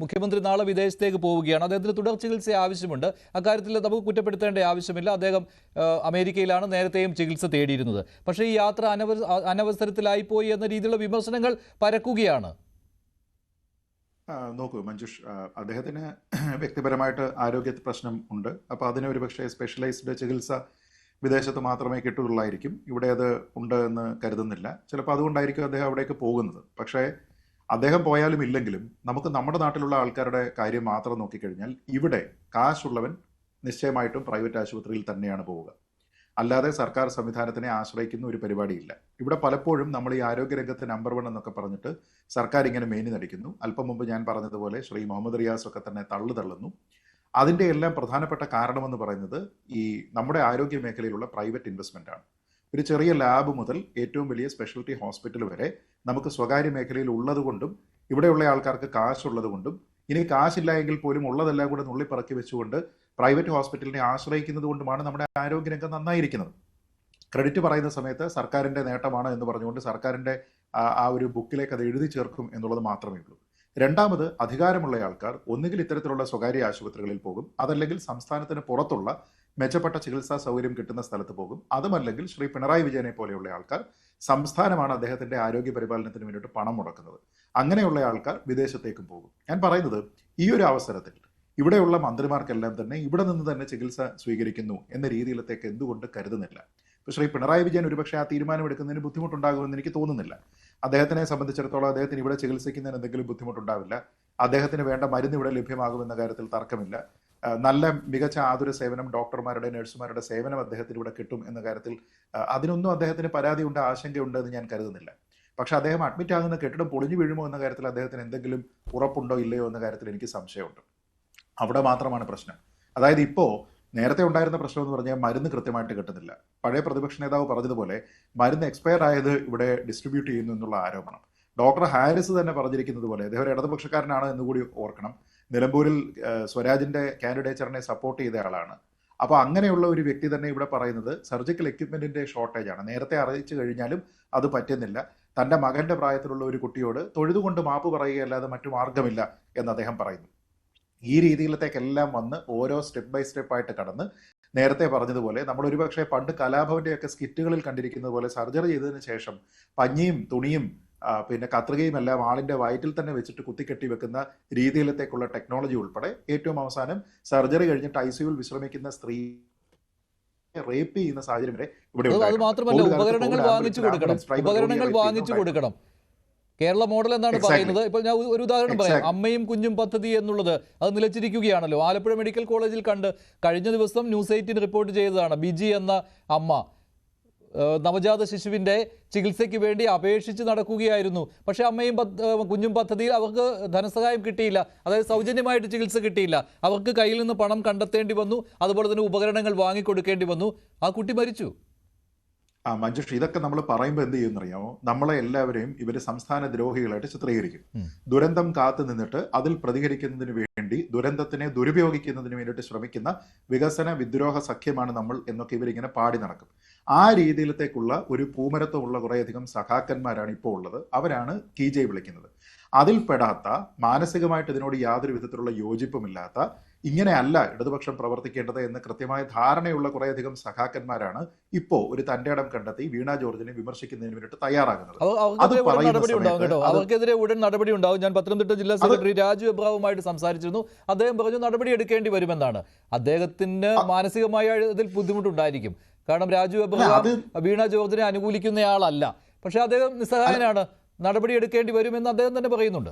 മുഖ്യമന്ത്രി നാളെ വിദേശത്തേക്ക് പോവുകയാണ്. അദ്ദേഹത്തിന് തുടർ ചികിത്സ ആവശ്യമുണ്ട്. അക്കാര്യത്തിൽ നമുക്ക് കുറ്റപ്പെടുത്തേണ്ട ആവശ്യമില്ല. അദ്ദേഹം അമേരിക്കയിലാണ് നേരത്തെയും ചികിത്സ തേടിയിരുന്നത്. പക്ഷേ ഈ യാത്ര അനവ അനവസരത്തിലായിപ്പോയി എന്ന രീതിയിലുള്ള വിമർശനങ്ങൾ പരക്കുകയാണ്. നോക്കൂ മഞ്ജുഷ് അദ്ദേഹത്തിന് വ്യക്തിപരമായിട്ട് ആരോഗ്യ പ്രശ്നം ഉണ്ട്. അപ്പോൾ അതിന് ഒരു പക്ഷേ സ്പെഷ്യലൈസ്ഡ് ചികിത്സ വിദേശത്ത് മാത്രമേ കിട്ടുകയുള്ളായിരിക്കും. ഇവിടെ അത് ഉണ്ട് എന്ന് കരുതുന്നില്ല. ചിലപ്പോൾ അതുകൊണ്ടായിരിക്കും അദ്ദേഹം അവിടേക്ക് പോകുന്നത്. പക്ഷേ അദ്ദേഹം പോയാലും ഇല്ലെങ്കിലും നമുക്ക് നമ്മുടെ നാട്ടിലുള്ള ആൾക്കാരുടെ കാര്യം മാത്രം നോക്കിക്കഴിഞ്ഞാൽ ഇവിടെ കാശുള്ളവൻ നിശ്ചയമായിട്ടും പ്രൈവറ്റ് ആശുപത്രിയിൽ തന്നെയാണ് പോവുക. അല്ലാതെ സർക്കാർ സംവിധാനത്തിനെ ആശ്രയിക്കുന്ന ഒരു പരിപാടിയില്ല. ഇവിടെ പലപ്പോഴും നമ്മൾ ഈ ആരോഗ്യരംഗത്ത് നമ്പർ വൺ എന്നൊക്കെ പറഞ്ഞിട്ട് സർക്കാർ ഇങ്ങനെ മേനി നടിക്കുന്നു. അല്പം മുമ്പ് ഞാൻ പറഞ്ഞതുപോലെ ശ്രീ മുഹമ്മദ് റിയാസ് ഒക്കെ തന്നെ തള്ളു തള്ളുന്നു. അതിന്റെ എല്ലാം പ്രധാനപ്പെട്ട കാരണമെന്ന് പറയുന്നത് ഈ നമ്മുടെ ആരോഗ്യ മേഖലയിലുള്ള പ്രൈവറ്റ് ഇൻവെസ്റ്റ്മെന്റ് ആണ്. ഒരു ചെറിയ ലാബ് മുതൽ ഏറ്റവും വലിയ സ്പെഷ്യാലിറ്റി ഹോസ്പിറ്റൽ വരെ നമുക്ക് സ്വകാര്യ മേഖലയിൽ ഉള്ളതുകൊണ്ടും ഇവിടെയുള്ള ആൾക്കാർക്ക് കാശുള്ളത് കൊണ്ടും ഇനി കാശില്ല എങ്കിൽ പോലും ഉള്ളതെല്ലാം കൂടെ നുള്ളിപ്പറക്കി വെച്ചുകൊണ്ട് പ്രൈവറ്റ് ഹോസ്പിറ്റലിനെ ആശ്രയിക്കുന്നത് കൊണ്ടുമാണ് നമ്മുടെ ആരോഗ്യരംഗം നന്നായിരിക്കുന്നത്. ക്രെഡിറ്റ് പറയുന്ന സമയത്ത് സർക്കാരിന്റെ നേട്ടമാണ് എന്ന് പറഞ്ഞുകൊണ്ട് സർക്കാരിന്റെ ആ- ആ ഒരു ബുക്കിലേക്ക് അത് എഴുതി ചേർക്കും എന്നുള്ളത് മാത്രമേ ഉള്ളൂ. രണ്ടാമത് അധികാരമുള്ള ആൾക്കാർ ഒന്നുകിൽ ഇത്തരത്തിലുള്ള സ്വകാര്യ ആശുപത്രികളിൽ പോകും അതല്ലെങ്കിൽ സംസ്ഥാനത്തിന് പുറത്തുള്ള മെച്ചപ്പെട്ട ചികിത്സാ സൗകര്യം കിട്ടുന്ന സ്ഥലത്ത് പോകും. അതുമല്ലെങ്കിൽ ശ്രീ പിണറായി വിജയനെ പോലെയുള്ള ആൾക്കാർ സംസ്ഥാനമാണ് അദ്ദേഹത്തിന്റെ ആരോഗ്യ പരിപാലനത്തിന് വേണ്ടിയിട്ട് പണം മുടക്കുന്നത്. അങ്ങനെയുള്ള ആൾക്കാർ വിദേശത്തേക്കും പോകും. ഞാൻ പറയുന്നത് ഈ ഒരു അവസരത്തിൽ ഇവിടെയുള്ള മന്ത്രിമാർക്കെല്ലാം തന്നെ ഇവിടെ നിന്ന് തന്നെ ചികിത്സ സ്വീകരിക്കുന്നു എന്ന രീതിയിലത്തേക്ക് എന്തുകൊണ്ട് കരുതുന്നില്ല? ശ്രീ പിണറായി വിജയൻ ഒരുപക്ഷെ ആ തീരുമാനമെടുക്കുന്നതിന് ബുദ്ധിമുട്ടുണ്ടാകുമെന്ന് എനിക്ക് തോന്നുന്നില്ല. അദ്ദേഹത്തിനെ സംബന്ധിച്ചിടത്തോളം അദ്ദേഹത്തിന് ഇവിടെ ചികിത്സിക്കുന്നതിന് എന്തെങ്കിലും ബുദ്ധിമുട്ടുണ്ടാവില്ല. അദ്ദേഹത്തിന് വേണ്ട മരുന്ന് ഇവിടെ ലഭ്യമാകുമെന്ന കാര്യത്തിൽ തർക്കമില്ല. നല്ല മികച്ച ആതുര സേവനം ഡോക്ടർമാരുടെ നഴ്സുമാരുടെ സേവനം അദ്ദേഹത്തിന് ഇവിടെ കിട്ടും എന്ന കാര്യത്തിൽ അതിനൊന്നും അദ്ദേഹത്തിന് പരാതി പരാതിയുണ്ട് ആശങ്കയുണ്ട് എന്ന് ഞാൻ കരുതുന്നില്ല. പക്ഷെ അദ്ദേഹം അഡ്മിറ്റ് ആകുന്ന കെട്ടിടം പൊളിഞ്ഞു വീഴുമോ എന്ന കാര്യത്തിൽ അദ്ദേഹത്തിന് എന്തെങ്കിലും ഉറപ്പുണ്ടോ ഇല്ലയോ എന്ന കാര്യത്തിൽ എനിക്ക് സംശയമുണ്ട്. അവിടെ മാത്രമാണ് പ്രശ്നം. അതായത് ഇപ്പോ നേരത്തെ ഉണ്ടായിരുന്ന പ്രശ്നം എന്ന് പറഞ്ഞാൽ മരുന്ന് കൃത്യമായിട്ട് കിട്ടുന്നില്ല. പഴയ പ്രതിപക്ഷ നേതാവ് പറഞ്ഞതുപോലെ മരുന്ന് എക്സ്പയർ ആയത് ഇവിടെ ഡിസ്ട്രിബ്യൂട്ട് ചെയ്യുന്നു എന്നുള്ള ആരോപണം. ഡോക്ടർ ഹാരിസ് തന്നെ പറഞ്ഞിരിക്കുന്നത് പോലെ അദ്ദേഹം ഒരു ഇടതുപക്ഷക്കാരനാണ് എന്നുകൂടി ഓർക്കണം. നിലമ്പൂരിൽ സ്വരാജിന്റെ കാൻഡിഡേച്ചറിനെ സപ്പോർട്ട് ചെയ്ത ആളാണ്. അപ്പൊ അങ്ങനെയുള്ള ഒരു വ്യക്തി തന്നെ ഇവിടെ പറയുന്നത് സർജിക്കൽ എക്യുപ്മെന്റിന്റെ ഷോർട്ടേജ് ആണ്. നേരത്തെ അറിയിച്ചു കഴിഞ്ഞാലും അത് പറ്റുന്നില്ല. തന്റെ മകന്റെ പ്രായത്തിലുള്ള ഒരു കുട്ടിയോട് തൊഴുതുകൊണ്ട് മാപ്പ് പറയുകയല്ലാതെ മറ്റു മാർഗമില്ല എന്ന് അദ്ദേഹം പറയുന്നു. ഈ രീതിയിലത്തേക്കെല്ലാം വന്ന് ഓരോ സ്റ്റെപ്പ് ബൈ സ്റ്റെപ്പ് ആയിട്ട് കടന്ന് നേരത്തെ പറഞ്ഞതുപോലെ നമ്മൾ ഒരുപക്ഷെ പണ്ട് കലാഭവന്റെയൊക്കെ സ്കിറ്റുകളിൽ കണ്ടിരിക്കുന്നത് പോലെ സർജറി ചെയ്തതിന് ശേഷം പഞ്ഞിയും തുണിയും പിന്നെ കത്രികയും എല്ലാം ആളിന്റെ വയറ്റിൽ തന്നെ വെച്ചിട്ട് കുത്തിക്കെട്ടി വെക്കുന്ന രീതിയിലത്തേക്കുള്ള ടെക്നോളജി ഉൾപ്പെടെ ഏറ്റവും അവസാനം സർജറി കഴിഞ്ഞിട്ട് ഐ സിയുവിൽ വിശ്രമിക്കുന്ന സ്ത്രീ റേപ്പ് ചെയ്യുന്ന സാഹചര്യം വരെ ഇവിടെ ഉപകരണങ്ങൾ വാങ്ങിച്ചു കൊടുക്കണം. ഉപകരണങ്ങൾ വാങ്ങിച്ചു കൊടുക്കണം. കേരള മോഡൽ എന്നാണ് പറയുന്നത്. ഇപ്പോൾ ഞാൻ ഒരു ഉദാഹരണം പറയാം. അമ്മയും കുഞ്ഞും പദ്ധതി എന്നുള്ളത് അത് നിലച്ചിരിക്കുകയാണല്ലോ. ആലപ്പുഴ മെഡിക്കൽ കോളേജിൽ കണ്ട് കഴിഞ്ഞ ദിവസം ന്യൂസ് എയ്റ്റീൻ റിപ്പോർട്ട് ചെയ്തതാണ് ബിജി എന്ന അമ്മ. നവജാത ശിശുവിന്റെ ചികിത്സയ്ക്ക് വേണ്ടി അപേക്ഷിച്ച് നടക്കുകയായിരുന്നു. പക്ഷേ അമ്മയും കുഞ്ഞും പദ്ധതിയിൽ അവർക്ക് ധനസഹായം കിട്ടിയില്ല. അതായത് സൗജന്യമായിട്ട് ചികിത്സ കിട്ടിയില്ല. അവർക്ക് കയ്യിൽ നിന്ന് പണം കണ്ടെത്തേണ്ടി വന്നു. അതുപോലെ തന്നെ ഉപകരണങ്ങൾ വാങ്ങിക്കൊടുക്കേണ്ടി വന്നു. ആ കുട്ടി മരിച്ചു. ആ മഞ്ജുഷ് ഇതൊക്കെ നമ്മൾ പറയുമ്പോൾ എന്ത് ചെയ്യുന്നറിയാമോ? നമ്മളെ എല്ലാവരെയും ഇവർ സംസ്ഥാന ദ്രോഹികളായിട്ട് ചിത്രീകരിക്കും. ദുരന്തം കാത്തു നിന്നിട്ട് അതിൽ പ്രതികരിക്കുന്നതിന് വേണ്ടി ദുരന്തത്തിനെ ദുരുപയോഗിക്കുന്നതിന് വേണ്ടിയിട്ട് ശ്രമിക്കുന്ന വികസന വിദ്രോഹ സഖ്യമാണ് നമ്മൾ എന്നൊക്കെ ഇവരിങ്ങനെ പാടി നടക്കും. ആ രീതിയിലത്തേക്കുള്ള ഒരു പൂമരത്വമുള്ള കുറേയധികം സഖാക്കന്മാരാണ് ഇപ്പോൾ ഉള്ളത്. അവരാണ് കി ജെ വിളിക്കുന്നത്. അതിൽപ്പെടാത്ത മാനസികമായിട്ട് ഇതിനോട് യാതൊരു വിധത്തിലുള്ള യോജിപ്പുമില്ലാത്ത ഇങ്ങനെയല്ല ഇടതുപക്ഷം പ്രവർത്തിക്കേണ്ടത് എന്ന് കൃത്യമായ ധാരണയുള്ള കുറേയധികം സഖാക്കന്മാരാണ് ഇപ്പോ ഒരു തന്റെ ഇടം കണ്ടെത്തി വീണ ജോർജിനെ വിമർശിക്കുന്നതിന് വേണ്ടിയിട്ട് തയ്യാറാകുന്നത്. അത് പറയുന്ന അവർക്കെതിരെ ഉടൻ നടപടി ഉണ്ടാവും. ഞാൻ പത്തനംതിട്ട ജില്ലാ സെക്രട്ടറി രാജു എബ്രാവുമായിട്ട് സംസാരിച്ചിരുന്നു. അദ്ദേഹം പറഞ്ഞു നടപടി എടുക്കേണ്ടി വരുമെന്നാണ്. അദ്ദേഹത്തിന് മാനസികമായ ഇതിൽ ബുദ്ധിമുട്ടുണ്ടായിരിക്കും. കാരണം രാജു വീണ ജോർജിനെ അനുകൂലിക്കുന്നയാളല്ല. പക്ഷെ അദ്ദേഹം നിസ്സഹായനാണ്. നടപടി എടുക്കേണ്ടി വരുമെന്ന് അദ്ദേഹം തന്നെ പറയുന്നുണ്ട്.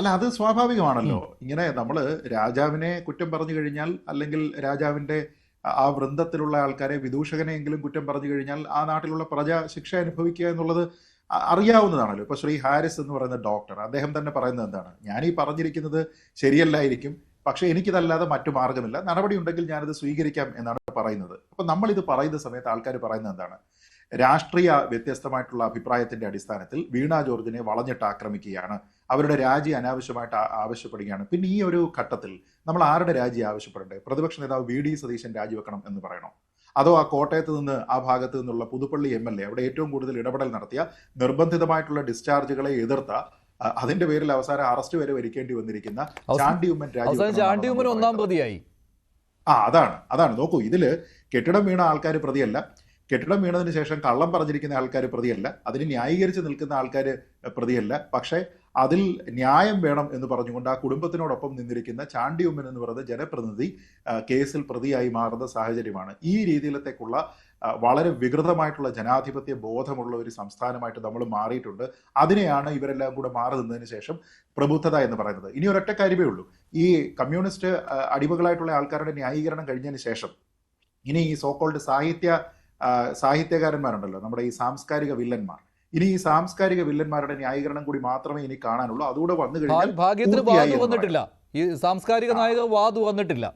അല്ല അത് സ്വാഭാവികമാണല്ലോ. ഇങ്ങനെ നമ്മൾ രാജാവിനെ കുറ്റം പറഞ്ഞു കഴിഞ്ഞാൽ അല്ലെങ്കിൽ രാജാവിന്റെ ആ- ആ വൃന്ദത്തിലുള്ള ആൾക്കാരെ വിദൂഷകനെയെങ്കിലും കുറ്റം പറഞ്ഞു കഴിഞ്ഞാൽ ആ നാട്ടിലുള്ള പ്രജ ശിക്ഷ അനുഭവിക്കുക എന്നുള്ളത് അറിയാവുന്നതാണല്ലോ. ഇപ്പൊ ശ്രീ ഹാരിസ് എന്ന് പറയുന്ന ഡോക്ടർ അദ്ദേഹം തന്നെ പറയുന്നത് എന്താണ്? ഞാൻ ഈ പറഞ്ഞിരിക്കുന്നത് ശരിയല്ലായിരിക്കും. പക്ഷെ എനിക്കിതല്ലാതെ മറ്റു മാർഗമില്ല നടപടി ഉണ്ടെങ്കിൽ ഞാനത് സ്വീകരിക്കാം എന്നാണ് പറയുന്നത്. അപ്പൊ നമ്മൾ ഇത് പറയുന്ന സമയത്ത് ആൾക്കാർ പറയുന്നത് എന്താണ്? രാഷ്ട്രീയ വ്യത്യസ്തമായിട്ടുള്ള അഭിപ്രായത്തിന്റെ അടിസ്ഥാനത്തിൽ വീണ ജോർജിനെ വളഞ്ഞിട്ട് ആക്രമിക്കുകയാണ്. അവരുടെ രാജി അനാവശ്യമായിട്ട് ആവശ്യപ്പെടുകയാണ്. പിന്നെ ഈ ഒരു ഘട്ടത്തിൽ നമ്മൾ ആരുടെ രാജി ആവശ്യപ്പെടണ്ടേ? പ്രതിപക്ഷ നേതാവ് വി ഡി സതീശൻ രാജിവെക്കണം എന്ന് പറയണോ? അതോ ആ കോട്ടയത്ത് നിന്ന് ആ ഭാഗത്ത് നിന്നുള്ള പുതുപ്പള്ളി എം എൽ എ അവിടെ ഏറ്റവും കൂടുതൽ ഇടപെടൽ നടത്തിയ നിർബന്ധിതമായിട്ടുള്ള ഡിസ്ചാർജുകളെ എതിർത്ത അതിന്റെ പേരിൽ അവസാനം അറസ്റ്റ് വരെ വരിക്കേണ്ടി വന്നിരിക്കുന്ന ചാണ്ടി ഉമ്മൻ അവസാനം ചാണ്ടി ഉമ്മൻ ഒന്നാം പ്രതിയായി. ആ അതാണ് അതാണ്. നോക്കൂ ഇതിൽ കെട്ടിടം വീണ ആൾക്കാർ പ്രതിയല്ല. കെട്ടിടം വീണതിന് ശേഷം കള്ളം പറഞ്ഞിരിക്കുന്ന ആൾക്കാർ പ്രതിയല്ല. അതിന് ന്യായീകരിച്ച് നിൽക്കുന്ന ആൾക്കാർ പ്രതിയല്ല. പക്ഷേ അതിൽ ന്യായം വേണം എന്ന് പറഞ്ഞുകൊണ്ട് ആ കുടുംബത്തിനോടൊപ്പം നിന്നിരിക്കുന്ന ചാണ്ടി ഉമ്മൻ എന്ന് പറയുന്ന ജനപ്രതിനിധി കേസിൽ പ്രതിയായി മാറുന്ന സാഹചര്യമാണ്. ഈ രീതിയിലത്തേക്കുള്ള വളരെ വികൃതമായിട്ടുള്ള ജനാധിപത്യ ബോധമുള്ള ഒരു സംസ്ഥാനമായിട്ട് നമ്മൾ മാറിയിട്ടുണ്ട്. അതിനെയാണ് ഇവരെല്ലാം കൂടെ മാറി നിന്നതിന് ശേഷം പ്രബുദ്ധത എന്ന് പറയുന്നത്. ഇനി ഒരൊറ്റ കാര്യമേ ഉള്ളൂ. ഈ കമ്മ്യൂണിസ്റ്റ് അടിമകളായിട്ടുള്ള ആൾക്കാരുടെ ന്യായീകരണം കഴിഞ്ഞതിന് ശേഷം ഇനി ഈ സോക്കോൾഡ് സാഹിത്യ സാഹിത്യകാരന്മാരുണ്ടല്ലോ നമ്മുടെ ഈ സാംസ്കാരിക വില്ലന്മാർ. ഇനി ഈ സാംസ്കാരിക വില്ലന്മാരുടെ ന്യായീകരണം കൂടി മാത്രമേ ഇനി കാണാനുള്ളൂ. അതുകൂടെ വന്നു കഴിഞ്ഞാൽ ഭാഗ്യത്തിന് വന്നിട്ടില്ല. ഈ സാംസ്കാരിക വന്നിട്ടില്ല.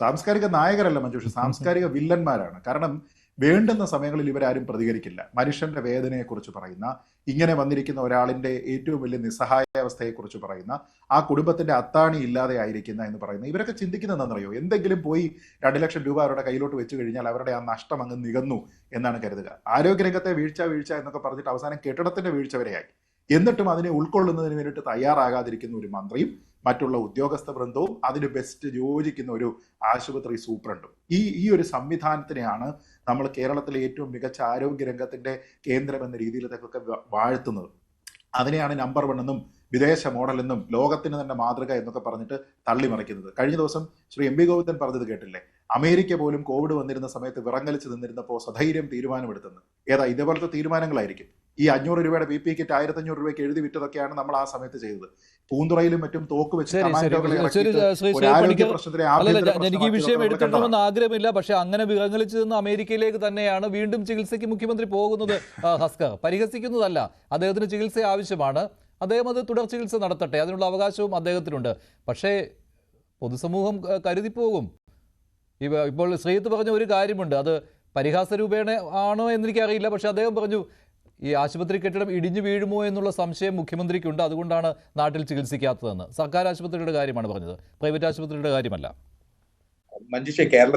സാംസ്കാരിക നായകരല്ല മഞ്ജുഷ സാംസ്കാരിക വില്ലന്മാരാണ്. കാരണം വേണ്ടുന്ന സമയങ്ങളിൽ ഇവരാരും പ്രതികരിക്കില്ല. മനുഷ്യന്റെ വേദനയെക്കുറിച്ച് പറയുന്ന ഇങ്ങനെ വന്നിരിക്കുന്ന ഒരാളിന്റെ ഏറ്റവും വലിയ നിസ്സഹായാവസ്ഥയെക്കുറിച്ച് പറയുന്ന ആ കുടുംബത്തിന്റെ അത്താണി ഇല്ലാതെ ആയിരിക്കുന്ന എന്ന് പറയുന്ന ഇവരൊക്കെ ചിന്തിക്കുന്നത് എന്താണെന്നറിയോ? എന്തെങ്കിലും പോയി രണ്ട് ലക്ഷം രൂപ അവരുടെ കയ്യിലോട്ട് വെച്ച് കഴിഞ്ഞാൽ അവരുടെ ആ നഷ്ടം അങ്ങ് നികന്നു എന്നാണ് കരുതുക. ആരോഗ്യരംഗത്തെ വീഴ്ച വീഴ്ച എന്നൊക്കെ പറഞ്ഞിട്ട് അവസാനം കെട്ടിടത്തിന്റെ വീഴ്ച വരെയായി. എന്നിട്ടും അതിനെ ഉൾക്കൊള്ളുന്നതിന് വേണ്ടിയിട്ട് തയ്യാറാകാതിരിക്കുന്ന ഒരു മന്ത്രിയും മറ്റുള്ള ഉദ്യോഗസ്ഥ വൃന്ദവും അതിന് ബെസ്റ്റ് യോജിക്കുന്ന ഒരു ആശുപത്രി സൂപ്രണ്ടും. ഈ ഈ ഒരു സംവിധാനത്തിനെയാണ് നമ്മൾ കേരളത്തിലെ ഏറ്റവും മികച്ച ആരോഗ്യ രംഗത്തിന്റെ കേന്ദ്രം എന്ന രീതിയിലൊക്കെ വാഴ്ത്തുന്നത്. അതിനെയാണ് നമ്പർ വൺ എന്നും വിദേശ മോഡൽ എന്നും ലോകത്തിന് തന്നെ മാതൃക എന്നൊക്കെ പറഞ്ഞിട്ട് തള്ളിമറിക്കുന്നത്. കഴിഞ്ഞ ദിവസം ശ്രീ എം പി ഗോവിന്ദൻ പറഞ്ഞത് കേട്ടില്ലേ? അമേരിക്ക പോലും കോവിഡ് വന്നിരുന്ന സമയത്ത് വിറങ്ങലിച്ച് നിന്നിരുന്നപ്പോൾ സധൈര്യം തീരുമാനമെടുത്തെന്ന് ഏതാ ഇതേപോലത്തെ തീരുമാനങ്ങളായിരിക്കും. ഈ അഞ്ഞൂറ് രൂപയുടെ പി പി കിറ്റ് ആയിരത്തി അഞ്ഞൂറ് രൂപയ്ക്ക് എഴുതി വിറ്റതൊക്കെയാണ് നമ്മൾ ആ സമയത്ത് ചെയ്തത്. പൂന്തുറയിലും മറ്റും തോക്ക് വെച്ച് എനിക്ക് ഈ വിഷയം എടുക്കണമെന്ന് ആഗ്രഹമില്ല. പക്ഷെ അങ്ങനെ വിറങ്ങലിച്ചു നിന്ന് അമേരിക്കയിലേക്ക് തന്നെയാണ് വീണ്ടും ചികിത്സയ്ക്ക് മുഖ്യമന്ത്രി പോകുന്നത് ഹസ്കർ. പരിഹസിക്കുന്നതല്ല. അദ്ദേഹത്തിന് ചികിത്സ ആവശ്യമാണ്. അദ്ദേഹം അത് തുടർ ചികിത്സ നടത്തട്ടെ. അതിനുള്ള അവകാശവും അദ്ദേഹത്തിനുണ്ട്. പക്ഷേ പൊതുസമൂഹം കരുതി കരുതിപ്പോകും ഇപ്പോൾ ശ്രീത്ത് പറഞ്ഞ ഒരു കാര്യമുണ്ട്. അത് പരിഹാസ രൂപേണ ആണോ എന്നെനിക്കറിയില്ല പക്ഷെ അദ്ദേഹം പറഞ്ഞു ഈ ആശുപത്രി കെട്ടിടം ഇടിഞ്ഞു വീഴുമോ എന്നുള്ള സംശയം മുഖ്യമന്ത്രിക്കുണ്ട്. അതുകൊണ്ടാണ് നാട്ടിൽ ചികിത്സിക്കാത്തതെന്ന്. സർക്കാർ ആശുപത്രിയുടെ കാര്യമാണ് പറഞ്ഞത്. പ്രൈവറ്റ് ആശുപത്രിയുടെ കാര്യമല്ല. മഞ്ജുഷ കേരളത്തിൽ